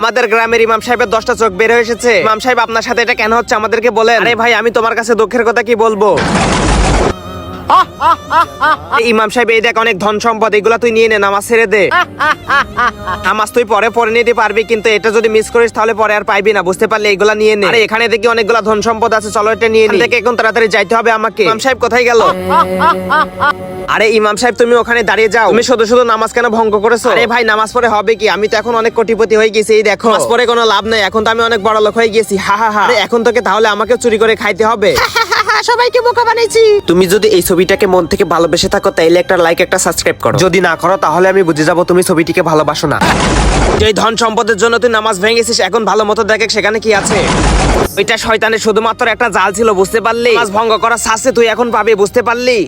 আমাদের গ্রামের ইমাম সাহেবের দশটা চোখ বের হয়ে এসেছে। ইমাম সাহেব আপনার সাথে এটা কেন হচ্ছে আমাদেরকে বলেন? আরে ভাই আমি তোমার কাছে দুঃখের কথা কি বলব? ইমাম সাহেব এই দেখ অনেক ধন সম্পদ এগুলা তুই নিয়ে নে নামাজ ছেড়ে দে। নামাজ তুই পরে পরে নিতে পারবি কিন্তু এটা যদি মিস করিস তাহলে পরে আর পাইবি না বুঝতে পারলে এগুলা নিয়ে নে। আরে এখানে দেখি অনেকগুলা ধন সম্পদ আছে চলো এটা নিয়ে নি। দেখে এখন তাড়াতাড়ি যাইতে হবে আমাকে। ইমাম সাহেব কোথায় গেল? আরে ইমাম সাহেব তুমি ওখানে দাঁড়িয়ে যাও। তুমি শুধু শুধু নামাজ কেন ভঙ্গ করেছ? আরে ভাই নামাজ পড়ে হবে কি? আমি তো এখন অনেক কোটিপতি হয়ে গেছি এই দেখো। নামাজ পড়ে কোনো লাভ নাই এখন তো আমি অনেক বড় লোক হয়ে গেছি। হা হা হা। আরে এখন তোকে তাহলে আমাকে চুরি করে খাইতে হবে। সবাইকে বোকা বানাইছি। তুমি যদি এই ছবিটাকে মন থেকে ভালোবেসে থাকো তাইলে একটা লাইক একটা সাবস্ক্রাইব করো। যদি না করো তাহলে আমি বুঝে যাব তুমি ছবিটিকে ভালোবাসো না। যে ধন সম্পদের জন্য তুই নামাজ ভেঙেছিস এখন ভালো মতো দেখে সেখানে কি আছে? ওইটা শয়তানের শুধুমাত্র একটা জাল ছিল বুঝতে পারলি? নামাজ ভঙ্গ করা শাস্তি তুই এখন পাবি বুঝতে পারলি?